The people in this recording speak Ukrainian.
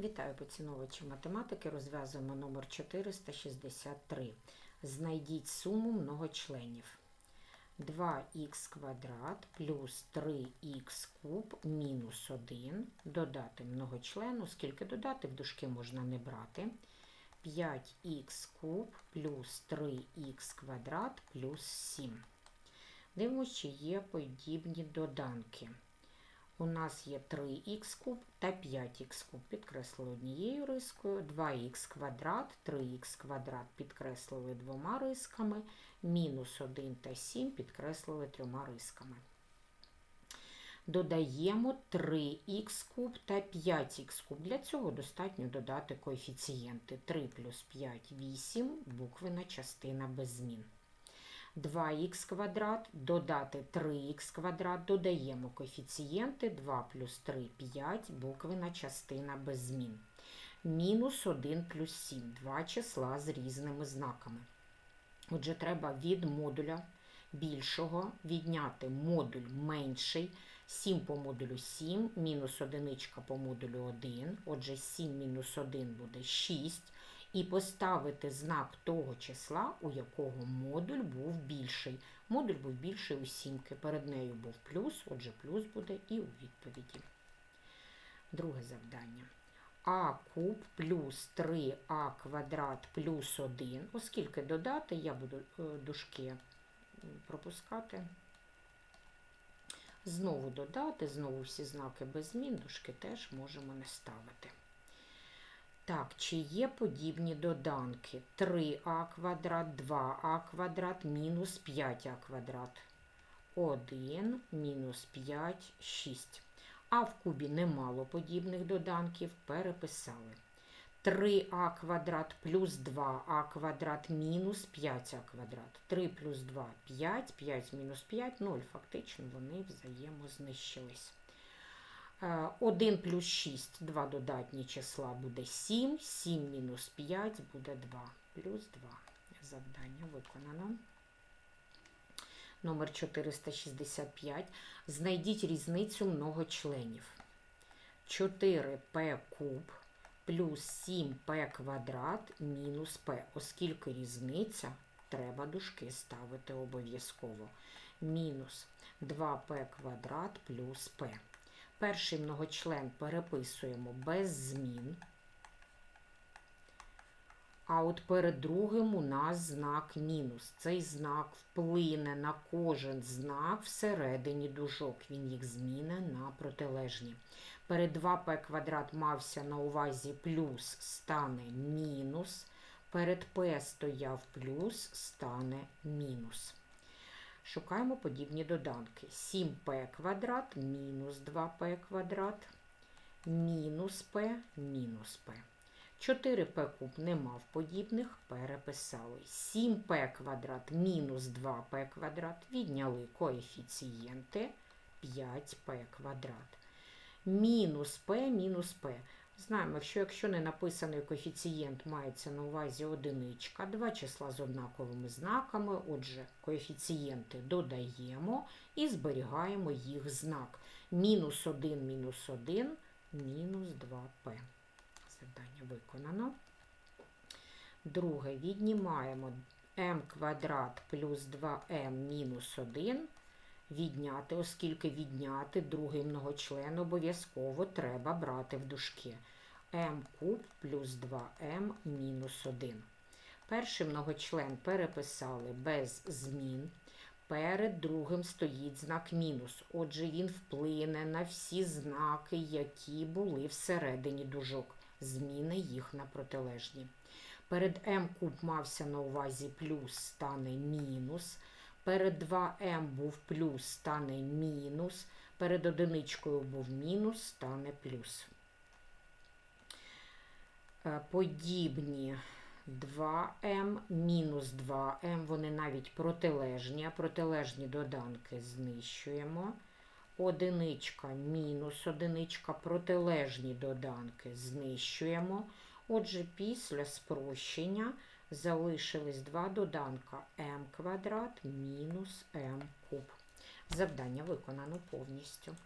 Вітаю поціновувачі математики. Розв'язуємо номер 463. Знайдіть суму многочленів. 2х квадрат плюс 3х куб мінус 1. Додати многочлену. Скільки додати в дужки можна не брати. 5х куб плюс 3х квадрат плюс 7. Дивимося, чи є подібні доданки. У нас є 3х куб та 5х куб. Підкреслили однією рискою, 2х квадрат, 3х квадрат підкреслили двома рисками, мінус 1 та 7 підкреслили трьома рисками. Додаємо 3х куб та 5х куб. Для цього достатньо додати коефіцієнти. 3 плюс 5 – 8, буквена частина без змін. 2х квадрат, додати 3х квадрат, додаємо коефіцієнти 2 плюс 3 – 5, буквена частина без змін. Мінус 1 плюс 7, два числа з різними знаками. Отже, треба від модуля більшого відняти модуль менший. 7 по модулю 7, мінус 1 по модулю 1. Отже, 7 мінус 1 буде 6 і поставити знак того числа, у якого модуль був більший. Модуль був більший у сімки. Перед нею був плюс, отже, плюс буде і у відповіді. Друге завдання. А куб плюс 3а квадрат плюс 1. Оскільки додати, я буду е, дужки пропускати. Знову додати, знову всі знаки без змін, дужки теж можемо не ставити. Так, чи є подібні доданки? 3а квадрат, 2а квадрат, мінус 5а квадрат. 1, мінус 5, 6. А в кубі немало подібних доданків, переписали. 3а квадрат плюс 2а квадрат мінус 5а квадрат. 3 плюс 2 – 5, 5 мінус 5 – 0. Фактично вони взаємознищились. 1 плюс 6, два додатні числа буде 7, 7 мінус 5 буде 2, плюс 2. Завдання виконано. Номер 465. Знайдіть різницю многочленів. 4p куб плюс 7p квадрат мінус p. Оскільки різниця, треба дужки ставити обов'язково. Мінус 2p квадрат плюс p. Перший многочлен переписуємо без змін. А от перед другим у нас знак мінус. Цей знак вплине на кожен знак всередині дужок. Він їх зміни на протилежні. Перед 2p квадрат мався на увазі плюс стане мінус. Перед p стояв плюс, стане мінус. Шукаємо подібні доданки. 7p квадрат мінус 2p квадрат, мінус p, мінус p. 4p куб не мав подібних, переписали. 7p квадрат мінус 2p квадрат, відняли коефіцієнти 5p квадрат. Мінус p, мінус p. Знаємо, що якщо не написаний коефіцієнт мається на увазі одиничка, два числа з однаковими знаками, отже, коефіцієнти додаємо і зберігаємо їх знак. Мінус 1, мінус 1, мінус 2p. Завдання виконано. Друге, віднімаємо m квадрат плюс 2m мінус 1. Відняти, оскільки відняти другий многочлен обов'язково треба брати в дужки m куб плюс 2m мінус 1. Перший многочлен переписали без змін. Перед другим стоїть знак мінус. Отже, він вплине на всі знаки, які були всередині дужок. Зміни їх на протилежні. Перед m куб мався на увазі плюс стане мінус. Перед 2m був плюс, стане мінус. Перед одиничкою був мінус, стане плюс. Подібні 2m, мінус 2m, вони навіть протилежні, а протилежні доданки знищуємо. Одиничка, мінус одиничка, протилежні доданки знищуємо. Отже, після спрощення залишились два доданка m квадрат мінус m куб. Завдання виконано повністю.